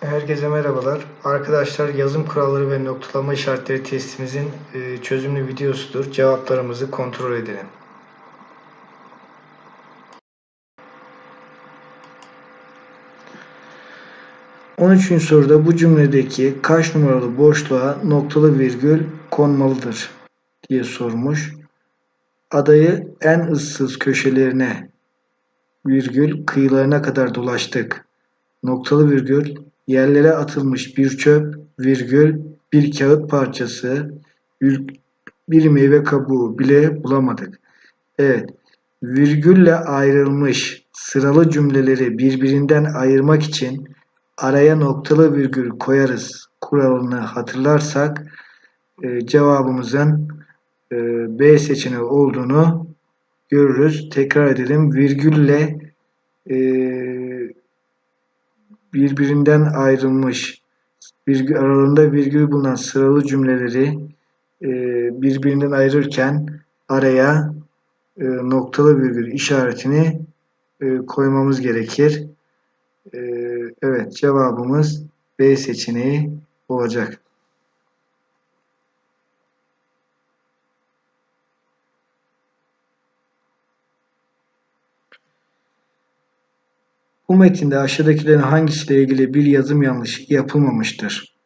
Herkese merhabalar. Arkadaşlar yazım kuralları ve noktalama işaretleri testimizin e, çözümlü videosudur. Cevaplarımızı kontrol edelim. On üçüncü soruda bu cümledeki kaç numaralı boşluğa noktalı virgül konmalıdır diye sormuş. Adayı en ıssız köşelerine virgül kıyılarına kadar dolaştık. Noktalı virgül yerlere atılmış bir çöp, virgül, bir kağıt parçası, bir, meyve kabuğu bile bulamadık. Evet, virgülle ayrılmış sıralı cümleleri birbirinden ayırmak için araya noktalı virgül koyarız kuralını hatırlarsak e, cevabımızın e, B seçeneği olduğunu görürüz. Tekrar edelim. Virgülle e, birbirinden ayrılmış virgül, aralarında virgül bulunan sıralı cümleleri e, birbirinden ayırırken araya e, noktalı virgül işaretini e, koymamız gerekir. E, evet cevabımız B seçeneği olacak. Bu metinde aşağıdakilerin hangisiyle ilgili bir yazım yanlışı yapılmamıştır?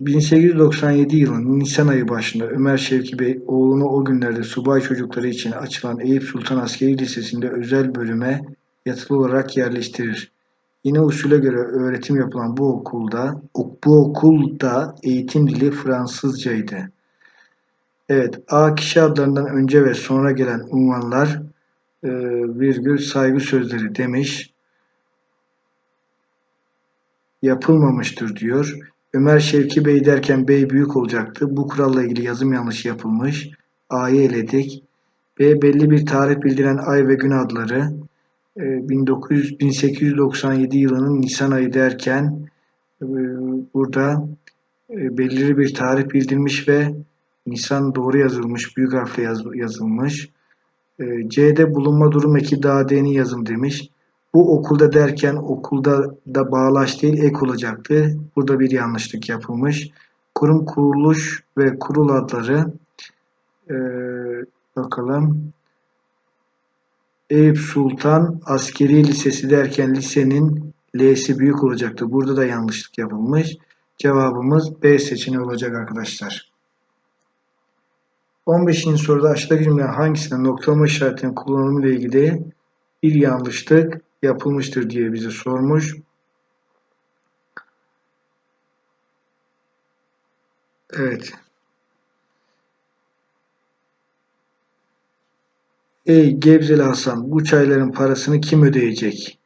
1897 yılının Nisan ayı başında Ömer Şevki Bey oğlunu o günlerde subay çocukları için açılan Eyüp Sultan Askeri Lisesi'nde özel bölüme yatılı olarak yerleştirir. Yine usule göre öğretim yapılan bu okulda bu okulda eğitim dili Fransızcaydı. Evet, A kişi adlarından önce ve sonra gelen unvanlar e, virgül saygı sözleri demiş. Yapılmamıştır diyor. Ömer Şevki Bey derken bey büyük olacaktı. Bu kuralla ilgili yazım yanlışı yapılmış. A'yı eledik. B belli bir tarih bildiren ay ve gün adları. 1900, 1897 yılının Nisan ayı derken e, burada e, belirli bir tarih bildirmiş ve Nisan doğru yazılmış, büyük harfle yaz, yazılmış. E, C'de bulunma durum eki daha deni yazım demiş. Bu okulda derken okulda da bağlaç değil ek olacaktı. Burada bir yanlışlık yapılmış. Kurum kuruluş ve kurul adları ee, bakalım. Eyüp Sultan Askeri Lisesi derken lisenin L'si büyük olacaktı. Burada da yanlışlık yapılmış. Cevabımız B seçeneği olacak arkadaşlar. 15. soruda aşağıdaki cümlelerin hangisinde noktalama işaretinin kullanımı ile ilgili bir yanlışlık yapılmıştır diye bize sormuş. Evet. Ey Gebzeli Hasan bu çayların parasını kim ödeyecek?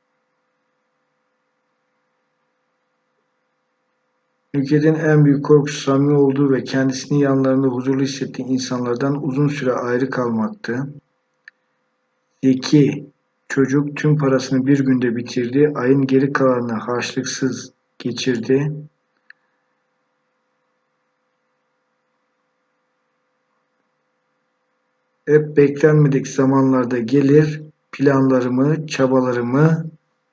Nükhet'in en büyük korkusu samimi olduğu ve kendisini yanlarında huzurlu hissettiği insanlardan uzun süre ayrı kalmaktı. Zeki çocuk tüm parasını bir günde bitirdi. Ayın geri kalanını harçlıksız geçirdi. Hep beklenmedik zamanlarda gelir, planlarımı, çabalarımı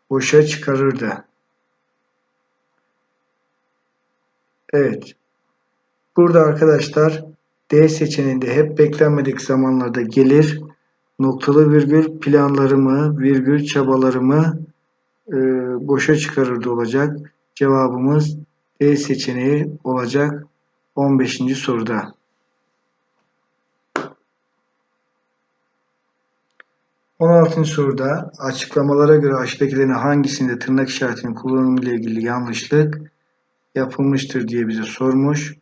boşa çıkarırdı. Evet. Burada arkadaşlar D seçeneğinde hep beklenmedik zamanlarda gelir, noktalı virgül planlarımı, virgül çabalarımı e, boşa çıkarırdı olacak. Cevabımız D seçeneği olacak 15. soruda. 16. soruda açıklamalara göre aşağıdakilerin hangisinde tırnak işaretinin kullanımı ile ilgili yanlışlık yapılmıştır diye bize sormuş.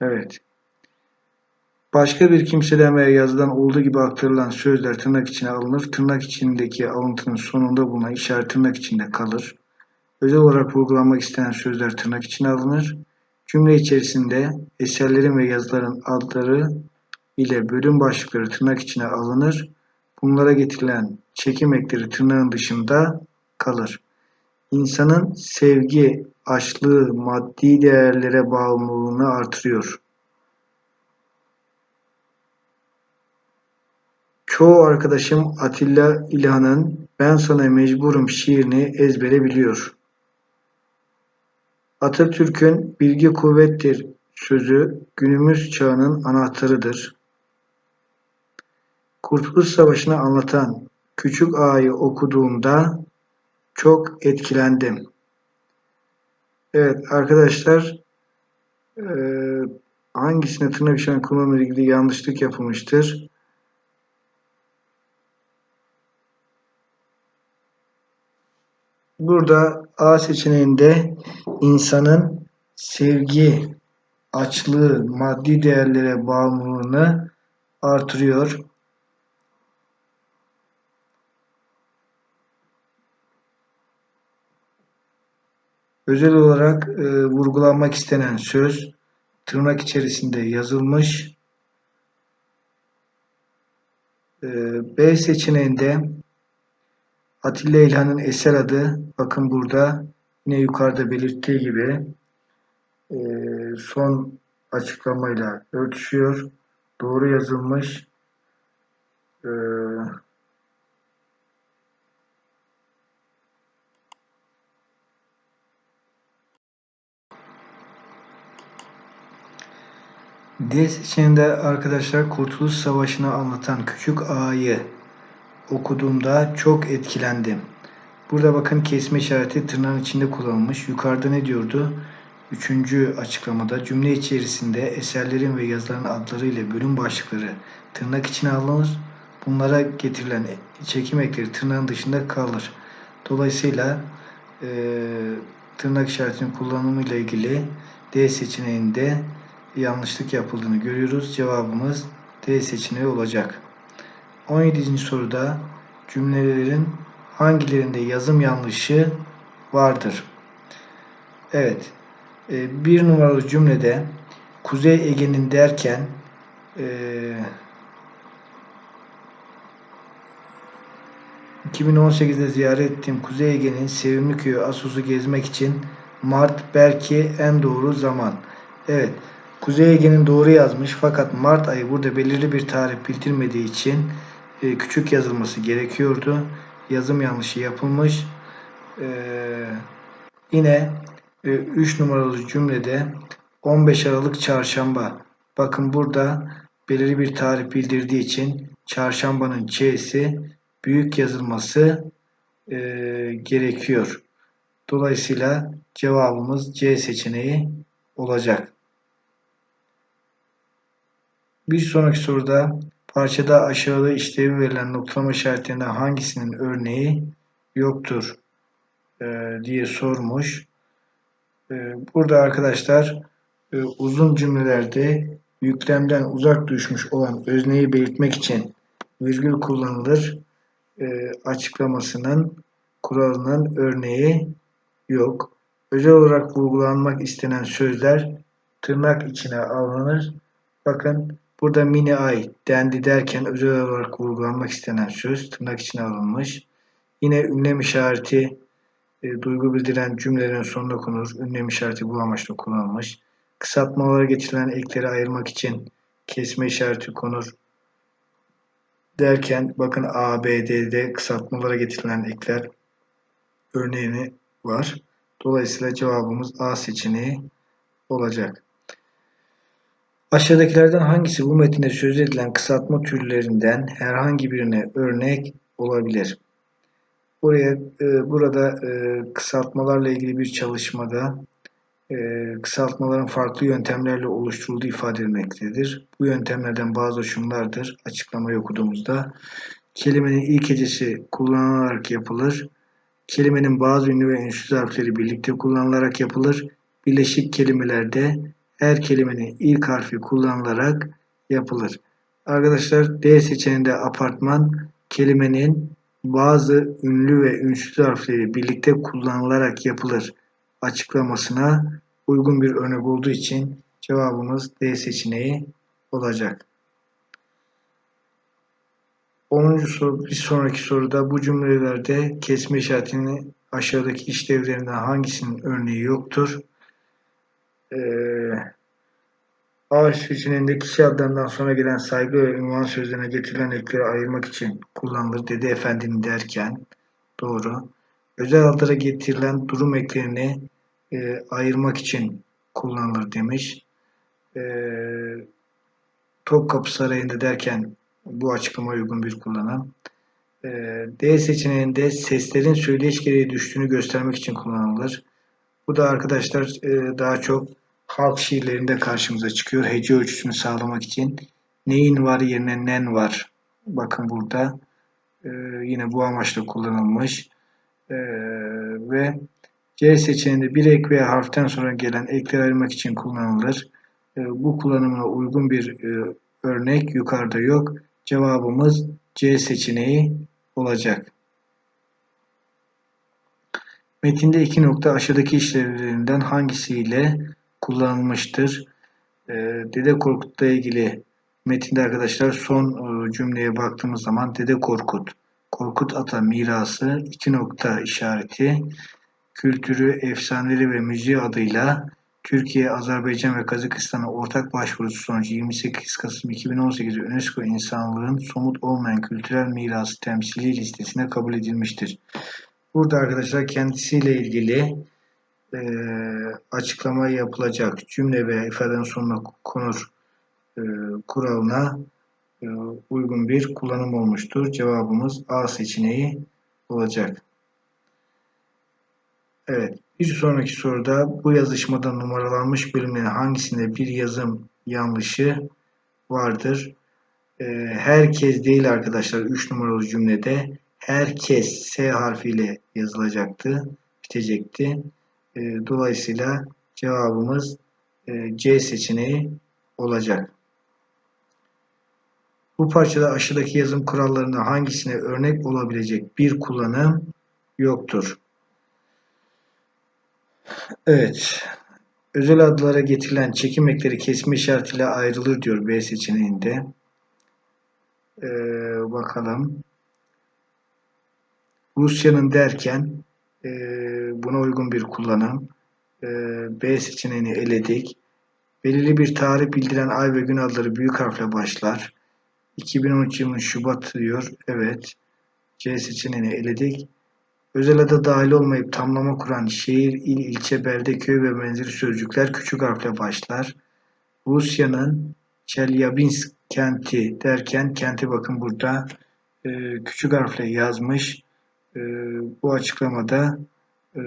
Evet. Başka bir kimseden veya yazıdan olduğu gibi aktarılan sözler tırnak içine alınır. Tırnak içindeki alıntının sonunda bulunan işaret tırnak içinde kalır. Özel olarak vurgulanmak istenen sözler tırnak içine alınır. Cümle içerisinde eserlerin ve yazıların adları ile bölüm başlıkları tırnak içine alınır. Bunlara getirilen çekim ekleri tırnağın dışında kalır. İnsanın sevgi, açlığı, maddi değerlere bağımlılığını artırıyor. Çoğu arkadaşım Atilla İlhan'ın Ben sana mecburum şiirini ezbere biliyor. Atatürk'ün bilgi kuvvettir sözü günümüz çağının anahtarıdır. Kurtuluş Savaşı'nı anlatan Küçük Ağa'yı okuduğumda çok etkilendim. Evet arkadaşlar eee hangisine tırnak işareti kullanımıyla ilgili yanlışlık yapılmıştır? Burada A seçeneğinde insanın sevgi, açlığı, maddi değerlere bağımlılığını artırıyor. Özel olarak e, vurgulanmak istenen söz tırnak içerisinde yazılmış. E, B seçeneğinde Atilla İlhan'ın eser adı bakın burada yine yukarıda belirttiği gibi e, son açıklamayla örtüşüyor. Doğru yazılmış. E, D seçeneğinde arkadaşlar Kurtuluş Savaşı'nı anlatan Küçük Ağa'yı okuduğumda çok etkilendim. Burada bakın kesme işareti tırnağın içinde kullanılmış. Yukarıda ne diyordu? Üçüncü açıklamada cümle içerisinde eserlerin ve yazıların adları ile bölüm başlıkları tırnak içine alınır. Bunlara getirilen çekim ekleri tırnağın dışında kalır. Dolayısıyla e, tırnak işaretinin kullanımı ile ilgili D seçeneğinde yanlışlık yapıldığını görüyoruz. Cevabımız D seçeneği olacak. 17. soruda cümlelerin hangilerinde yazım yanlışı vardır? Evet. e, Bir numaralı cümlede Kuzey Ege'nin derken e, 2018'de ziyaret ettiğim Kuzey Ege'nin sevimli köyü Asos'u gezmek için Mart belki en doğru zaman. Evet. Kuzey Ege'nin doğru yazmış fakat Mart ayı burada belirli bir tarih bildirmediği için e, küçük yazılması gerekiyordu. Yazım yanlışı yapılmış. E, yine 3 numaralı cümlede 15 Aralık Çarşamba. Bakın burada belirli bir tarih bildirdiği için çarşambanın Ç'si büyük yazılması e, gerekiyor. Dolayısıyla cevabımız C seçeneği olacak. Bir sonraki soruda parçada aşağıda işlevi verilen noktalama işaretlerinden hangisinin örneği yoktur e, diye sormuş. E, burada arkadaşlar e, uzun cümlelerde yüklemden uzak düşmüş olan özneyi belirtmek için virgül kullanılır. E, açıklamasının kuralının örneği yok. Özel olarak vurgulanmak istenen sözler tırnak içine alınır. Bakın Burada mini ay dendi derken özel olarak vurgulanmak istenen söz tırnak içine alınmış. Yine ünlem işareti e, duygu bildiren cümlelerin sonuna konur. Ünlem işareti bu amaçla kullanılmış. Kısaltmalara getirilen ekleri ayırmak için kesme işareti konur. Derken bakın A, B, D'de kısaltmalara getirilen ekler örneğini var. Dolayısıyla cevabımız A seçeneği olacak. Aşağıdakilerden hangisi bu metinde söz edilen kısaltma türlerinden herhangi birine örnek olabilir? Buraya e, burada e, kısaltmalarla ilgili bir çalışmada e, kısaltmaların farklı yöntemlerle oluşturulduğu ifade edilmektedir. Bu yöntemlerden bazı şunlardır. Açıklamayı okuduğumuzda kelimenin ilk hecesi kullanılarak yapılır. Kelimenin bazı ünlü ve ünsüz harfleri birlikte kullanılarak yapılır. Birleşik kelimelerde her kelimenin ilk harfi kullanılarak yapılır. Arkadaşlar D seçeneğinde apartman kelimenin bazı ünlü ve ünsüz harfleri birlikte kullanılarak yapılır açıklamasına uygun bir örnek olduğu için cevabımız D seçeneği olacak. 10. soru, bir sonraki soruda bu cümlelerde kesme işaretinin aşağıdaki işlevlerinden hangisinin örneği yoktur? e, A seçeneğinde kişi adlarından sonra gelen saygı ve ünvan sözlerine getirilen ekleri ayırmak için kullanılır. Dede efendinin derken Doğru. Özel adlara getirilen durum eklerini e, ayırmak için kullanılır demiş. E, Topkapı Sarayı'nda derken bu açıklama uygun bir kullanım. E, D seçeneğinde seslerin söyleyiş gereği düştüğünü göstermek için kullanılır. Bu da arkadaşlar e, daha çok halk şiirlerinde karşımıza çıkıyor. Hece ölçüsünü sağlamak için neyin var yerine nen var. Bakın burada e, yine bu amaçla kullanılmış. E, ve C seçeneğinde bir ek veya harften sonra gelen ekleri ayırmak için kullanılır. E, bu kullanımına uygun bir e, örnek yukarıda yok. Cevabımız C seçeneği olacak. Metinde iki nokta aşağıdaki işlevlerinden hangisiyle kullanılmıştır? E, Dede Korkut'la ilgili metinde arkadaşlar son e, cümleye baktığımız zaman Dede Korkut, Korkut Ata mirası iki nokta işareti kültürü, efsaneleri ve müziği adıyla Türkiye, Azerbaycan ve Kazakistan'a ortak başvurusu sonucu 28 Kasım 2018'de UNESCO insanlığın somut olmayan kültürel mirası temsili listesine kabul edilmiştir. Burada arkadaşlar kendisiyle ilgili e, açıklama yapılacak cümle ve ifadenin sonuna konur e, kuralına e, uygun bir kullanım olmuştur. Cevabımız A seçeneği olacak. Evet, bir sonraki soruda bu yazışmada numaralanmış bölümlerin hangisinde bir yazım yanlışı vardır? E, herkes değil arkadaşlar 3 numaralı cümlede herkes S harfiyle yazılacaktı, bitecekti. E, dolayısıyla cevabımız e, C seçeneği olacak. Bu parçada aşağıdaki yazım kurallarından hangisine örnek olabilecek bir kullanım yoktur? Evet. Özel adlara getirilen çekim ekleri kesme işaretiyle ayrılır diyor B seçeneğinde. Ee, bakalım. Rusya'nın derken e, buna uygun bir kullanım. E, B seçeneğini eledik. Belirli bir tarih bildiren ay ve gün adları büyük harfle başlar. 2013 yılının Şubat diyor. Evet. C seçeneğini eledik. Özel ada dahil olmayıp tamlama kuran şehir, il, ilçe, belde, köy ve benzeri sözcükler küçük harfle başlar. Rusya'nın Çelyabinsk kenti derken kenti bakın burada e, küçük harfle yazmış. E, bu açıklamada e,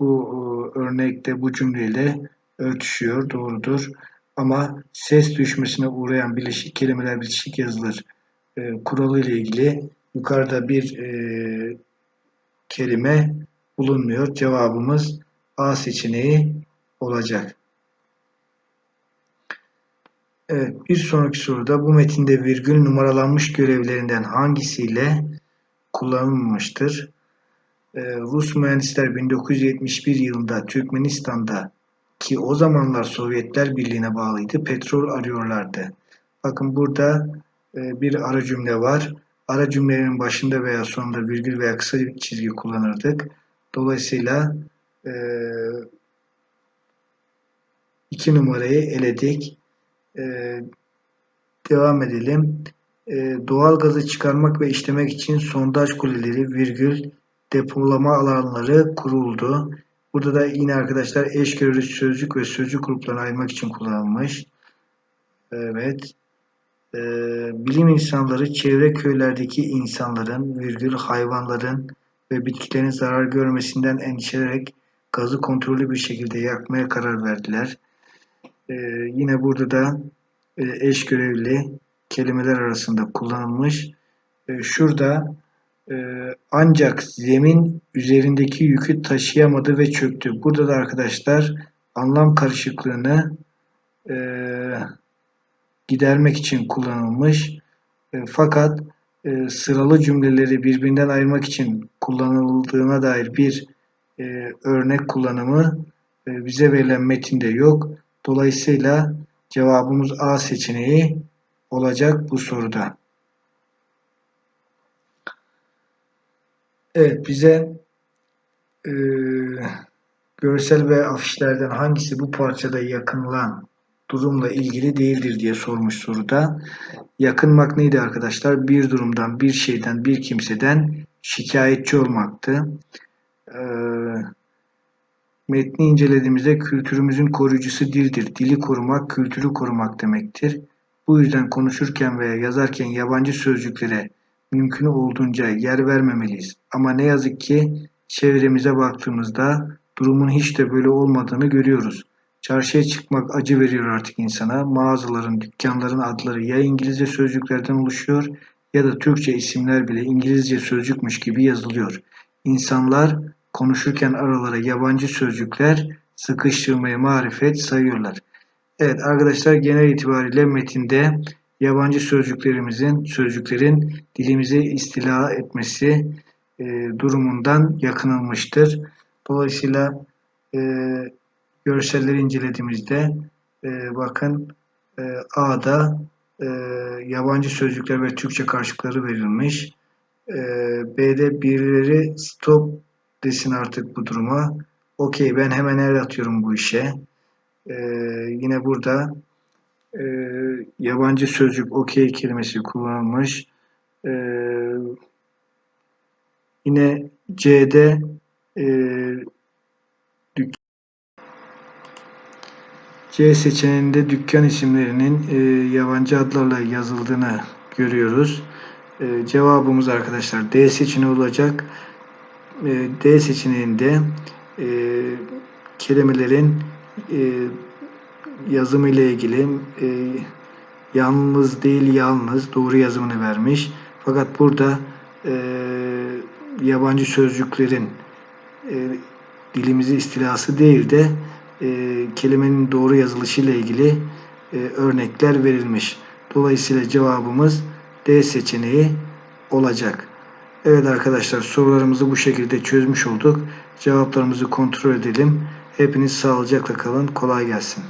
bu e, örnekte bu cümleyle örtüşüyor, doğrudur. Ama ses düşmesine uğrayan bileşik kelimeler bitişik yazılır e, kuralı ile ilgili yukarıda bir e, kelime bulunmuyor. Cevabımız A seçeneği olacak. Evet, bir sonraki soruda bu metinde virgül numaralanmış görevlerinden hangisiyle kullanılmamıştır? Ee, Rus mühendisler 1971 yılında Türkmenistan'da ki o zamanlar Sovyetler Birliği'ne bağlıydı petrol arıyorlardı. Bakın burada e, bir ara cümle var. Ara cümlenin başında veya sonunda virgül veya kısa bir çizgi kullanırdık. Dolayısıyla e, iki numarayı eledik. E, devam edelim. Doğal gazı çıkarmak ve işlemek için sondaj kuleleri, virgül, depolama alanları kuruldu. Burada da yine arkadaşlar eş görülü sözcük ve sözcük gruplarını ayırmak için kullanılmış. Evet e, bilim insanları çevre köylerdeki insanların, virgül hayvanların ve bitkilerin zarar görmesinden endişelerek gazı kontrollü bir şekilde yakmaya karar verdiler. E, yine burada da e, eş görevli kelimeler arasında kullanılmış. E, şurada ancak zemin üzerindeki yükü taşıyamadı ve çöktü. Burada da arkadaşlar anlam karışıklığını e, gidermek için kullanılmış. E, fakat e, sıralı cümleleri birbirinden ayırmak için kullanıldığına dair bir örnek kullanımı bize verilen metinde yok. Dolayısıyla cevabımız A seçeneği olacak bu soruda. Evet bize e, görsel ve afişlerden hangisi bu parçada yakınılan durumla ilgili değildir diye sormuş soruda. Yakınmak neydi arkadaşlar? Bir durumdan, bir şeyden, bir kimseden şikayetçi olmaktı. Ee, metni incelediğimizde kültürümüzün koruyucusu dildir. Dili korumak, kültürü korumak demektir. Bu yüzden konuşurken veya yazarken yabancı sözcüklere mümkün olduğunca yer vermemeliyiz. Ama ne yazık ki çevremize baktığımızda durumun hiç de böyle olmadığını görüyoruz. Çarşıya çıkmak acı veriyor artık insana. Mağazaların, dükkanların adları ya İngilizce sözcüklerden oluşuyor ya da Türkçe isimler bile İngilizce sözcükmüş gibi yazılıyor. İnsanlar konuşurken aralara yabancı sözcükler sıkıştırmayı marifet sayıyorlar. Evet arkadaşlar genel itibariyle metinde yabancı sözcüklerimizin, sözcüklerin dilimize istila etmesi e, durumundan yakınılmıştır. Dolayısıyla e, görselleri incelediğimizde e, bakın e, A'da e, yabancı sözcükler ve Türkçe karşılıkları verilmiş. E, B'de birileri stop desin artık bu duruma. Okey ben hemen el atıyorum bu işe. E, yine burada e, yabancı sözcük okey kelimesi kullanılmış. E, yine C'de e, C seçeneğinde dükkan isimlerinin e, yabancı adlarla yazıldığını görüyoruz. E, cevabımız arkadaşlar D seçeneği olacak. E, D seçeneğinde e, kelimelerin e, yazımı ile ilgili e, yalnız değil yalnız doğru yazımını vermiş. Fakat burada e, yabancı sözcüklerin e, dilimizi istilası değil de e, kelimenin doğru yazılışı ile ilgili e, örnekler verilmiş. Dolayısıyla cevabımız D seçeneği olacak. Evet arkadaşlar sorularımızı bu şekilde çözmüş olduk. Cevaplarımızı kontrol edelim. Hepiniz sağlıcakla kalın. Kolay gelsin.